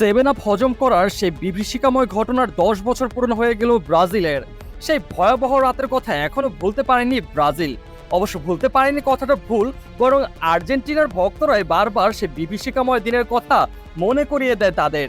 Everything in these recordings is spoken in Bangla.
সেভেন আপ হজম করার সেই বিভীষিকাময় ঘটনার দশ বছর পূরণ হয়ে গেল ব্রাজিলের। সেই ভয়াবহ রাতের কথা এখনও ভুলতে পারেনি ব্রাজিল। অবশ্য ভুলতে পারেনি কথাটা ভুল, বরং আর্জেন্টিনার ভক্তরাই বারবার সে বিভীষিকাময় দিনের কথা মনে করিয়ে দেয় তাদের।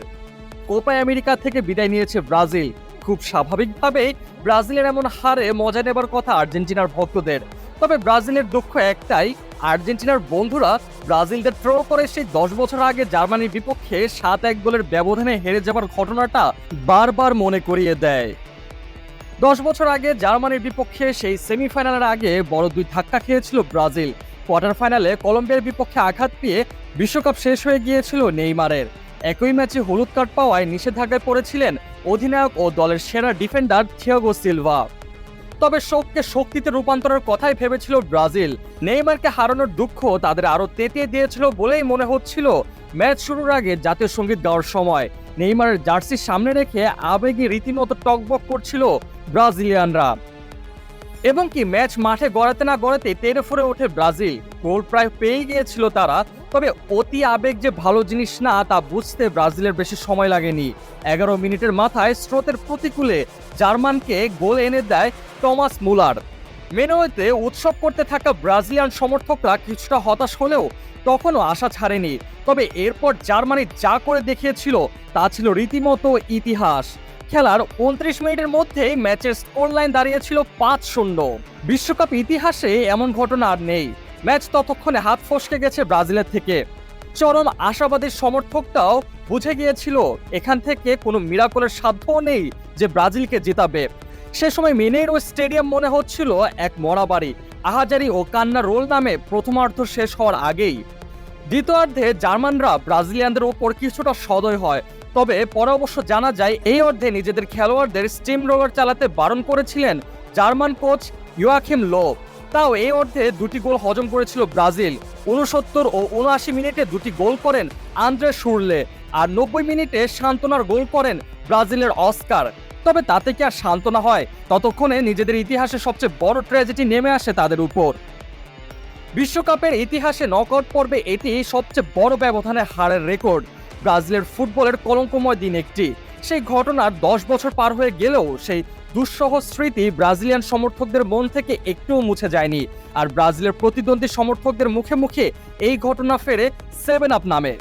কোপা আমেরিকা থেকে বিদায় নিয়েছে ব্রাজিল। খুব স্বাভাবিকভাবেই ব্রাজিলের এমন হারে মজা নেবার কথা আর্জেন্টিনার ভক্তদের। তবে ব্রাজিলের দুঃখ একটাই আর্জেন্টিনার বন্ধুরা ব্রাজিলদের থ্রো করে সেই দশ বছর আগে জার্মানির বিপক্ষে সাত এক গোলের ব্যবধানে হেরে যাবার ঘটনাটা বারবার মনে করিয়ে দেয়। দশ বছর আগে জার্মানির বিপক্ষে সেই সেমিফাইনালের আগে বড় দুই ধাক্কা খেয়েছিল ব্রাজিল। কোয়ার্টার ফাইনালে কলম্বিয়ার বিপক্ষে আঘাত পেয়ে বিশ্বকাপ শেষ হয়ে গিয়েছিল নেইমারের। একই ম্যাচে হলুদ কার্ড পাওয়ায় নিষেধাজ্ঞায় পড়েছিলেন অধিনায়ক ও দলের সেরা ডিফেন্ডার থিয়াগো সিলভা। তবে শোককে শক্তিতে রূপান্তরের কথাই ভেবেছিল ব্রাজিল। নেইমারকে হারানোর দুঃখ তাদের আরও তেতিয়ে দিয়েছিল বলেই মনে হচ্ছিল ম্যাচ শুরুর আগে জাতীয় সংগীত গাওয়ার সময়। নেইমারের জার্সি সামনে রেখে আবেগে রীতিমতো টকবক করছিল ব্রাজিলিয়ানরা। এবং কি ম্যাচ মাঠে গড়াতে না গড়াতে টেনে ফোরে ওঠে ব্রাজিল। গোল প্রায় পেয়ে গিয়েছিল তারা তবে অতি আবেগ যে ভালো জিনিস না, তা বুঝতে ব্রাজিলের বেশি সময় লাগেনি। এগারো মিনিটের মাথায় স্রোতের প্রতিকূলে জার্মানকে গোল এনে দেয় টমাস মুলার। মেনোয়েতে উৎসব করতে থাকা ব্রাজিলিয়ান সমর্থকরা কিছুটা হতাশ হলেও তখনও আশা ছাড়েনি। তবে এরপর জার্মানি যা করে দেখিয়েছিল, তা ছিল রীতিমতো ইতিহাস। খেলার উনত্রিশ মিনিটের মধ্যেই ম্যাচের স্কোর লাইন দাঁড়িয়েছিল পাঁচ শূন্য। বিশ্বকাপ ইতিহাসে এমন ঘটনা আর নেই। ম্যাচ ততক্ষণে হাত ফসকে গেছে ব্রাজিলের থেকে। চরম আশাবাদের সমর্থকটাও বুঝে গিয়েছিল, এখান থেকে কোনো মিরাকলের সাধ্যও নেই যে ব্রাজিলকে জেতাবে। সে সময় মিনেরো স্টেডিয়াম মনে হচ্ছিল এক মরা বাড়ি আহাজারি ও কান্না রোল নামে প্রথমার্ধ শেষ হওয়ার আগেই। দ্বিতীয়ার্ধে জার্মানরা ব্রাজিলিয়ানদের ওপর কিছুটা সদয় হয়। তবে পরে অবশ্য জানা যায়, এই অর্ধে নিজেদের খেলোয়াড়দের স্টিম রোলার চালাতে বারণ করেছিলেন জার্মান কোচ ইউয়াখিম লো তাও এই অর্ধে দুটি গোল হজম করেছিল ব্রাজিল। উনসত্তর ও উনআশি মিনিটে দুটি গোল করেন আন্দ্রে সুরলে আর নব্বই মিনিটে সান্ত্বনার গোল করেন ব্রাজিলের অস্কার। তবে তাতে কি আর সান্ত্বনা হয়? ততক্ষণে নিজেদের ইতিহাসে সবচেয়ে বড় ট্র্যাজেডি নেমে আসে তাদের উপর। বিশ্বকাপের ইতিহাসে নকআউট পর্বে এটি সবচেয়ে বড় ব্যবধানে হারের রেকর্ড। ব্রাজিলের ফুটবলের কলঙ্কময় দিন একটি। সেই ঘটনার দশ বছর পার হয়ে গেলেও সেই দুঃসহ স্মৃতি ব্রাজিলিয়ান সমর্থকদের মন থেকে একটুও মুছে যায়নি। আর ব্রাজিলের প্রতিদ্বন্দ্বী সমর্থকদের মুখে মুখে এই ঘটনা ফেরে সেভেন আপ নামে।